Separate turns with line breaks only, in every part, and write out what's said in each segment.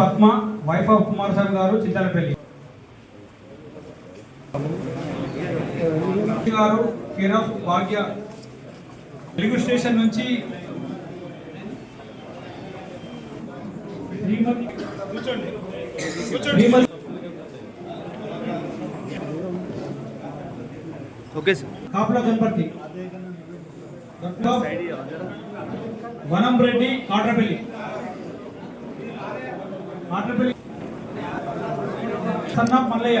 Padma wife of Kumaraswamy garu Chintalapalli garu care of Bhagya. Telugu station నుంచి శ్రీమతి శ్రీమతి
okay sir.
కాపుల గణపతి. వనం రెడ్డి కాట్రపల్లి. సన్నా Mallayya.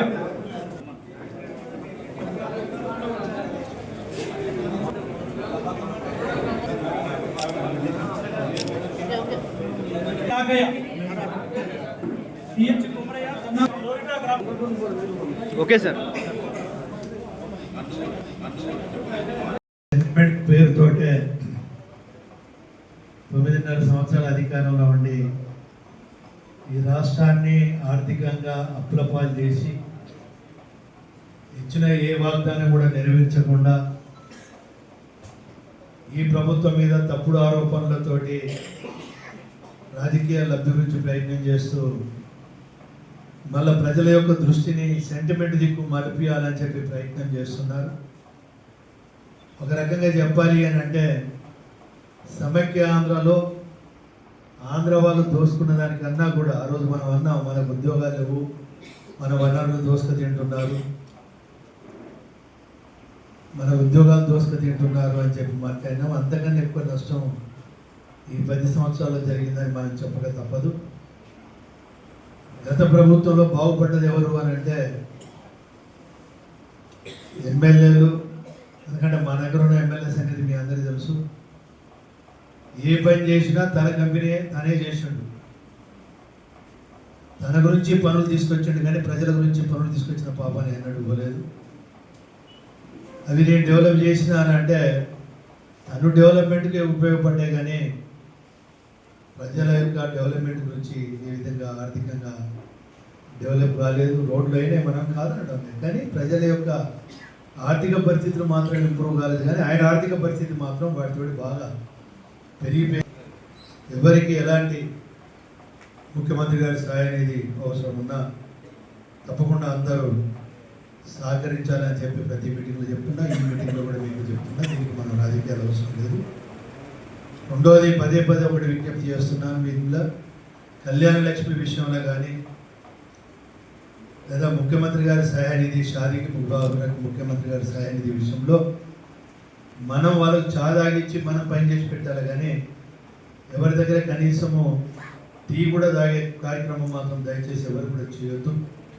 Okay sir.
పేరుతోటే తొమ్మిదిన్నర సంవత్సరాల అధికారంలో ఉండి ఈ రాష్ట్రాన్ని ఆర్థికంగా అప్పులపాలు చేసి ఇచ్చిన ఏ వాగ్దానం కూడా నెరవేర్చకుండా ఈ ప్రభుత్వం మీద తప్పుడు ఆరోపణలతోటి రాజకీయ లబ్ధి గురించి ప్రయత్నం చేస్తూ మళ్ళా ప్రజల యొక్క దృష్టిని సెంటిమెంట్ దిక్కు మరిపియాలని చెప్పి ప్రయత్నం చేస్తున్నారు. ఒక రకంగా చెప్పాలి అని అంటే సమైక్య ఆంధ్రలో ఆంధ్ర వాళ్ళు దోసుకున్న దానికన్నా కూడా ఆ రోజు మనం అన్నాం మనకు ఉద్యోగాలు లేవు. మన వనరులు దోసుక తింటున్నారు. మన ఉద్యోగాలు దోసుక తింటున్నారు అని చెప్పి మాట్లాడినాం అంతకన్నా ఎక్కువ నష్టం ఈ పది సంవత్సరాల్లో జరిగిందని మనం చెప్పక తప్పదు. గత ప్రభుత్వంలో బాగుపడ్డది ఎవరు అని అంటే ఎమ్మెల్యేలు ఎందుకంటే మా దగ్గర ఉన్న ఎమ్మెల్యే సంగతి మీ అందరికీ తెలుసు. ఏ పని చేసినా తన కంపెనీ తనే చేసిండు తన గురించి పనులు తీసుకొచ్చిండు కానీ ప్రజల గురించి పనులు తీసుకొచ్చిన పాపాన్ని ఎన్నడూ ఇవ్వలేదు అవి నేను డెవలప్ చేసినా అని అంటే తను డెవలప్మెంట్కి ఉపయోగపడ్డాయి కానీ ప్రజల యొక్క డెవలప్మెంట్ గురించి ఏ విధంగా ఆర్థికంగా డెవలప్ కాలేదు. రోడ్లు అయినా మనం కాదనడం కానీ ప్రజల యొక్క ఆర్థిక పరిస్థితులు మాత్రం ఇంప్రూవ్ కాలేదు కానీ ఆయన ఆర్థిక పరిస్థితి మాత్రం వాటితోటి బాగా పెరిగిపోయి ఎవరికి ఎలాంటి ముఖ్యమంత్రి గారి సహాయం అనేది అవసరం ఉన్నా తప్పకుండా అందరూ సహకరించాలని చెప్పి ప్రతి మీటింగ్లో చెప్తున్నా. ఈ మీటింగ్లో కూడా మీకు చెప్తున్నా. దీనికి మనం రాజకీయాలు అవసరం లేదు. రెండోది పదే పదే ఒకటి విజ్ఞప్తి చేస్తున్నాను మీలో కళ్యాణ లక్ష్మి విషయంలో కానీ లేదా ముఖ్యమంత్రి గారి సహాయ నిధి షాదీకి ముఖ్యమంత్రి గారి సహాయ నిధి విషయంలో మనం వాళ్ళకి చా మనం పని చేసి పెట్టాలి కానీ ఎవరి దగ్గర కనీసము టీ కూడా తాగే కార్యక్రమం మాత్రం దయచేసి ఎవరు కూడా చేయొద్దు.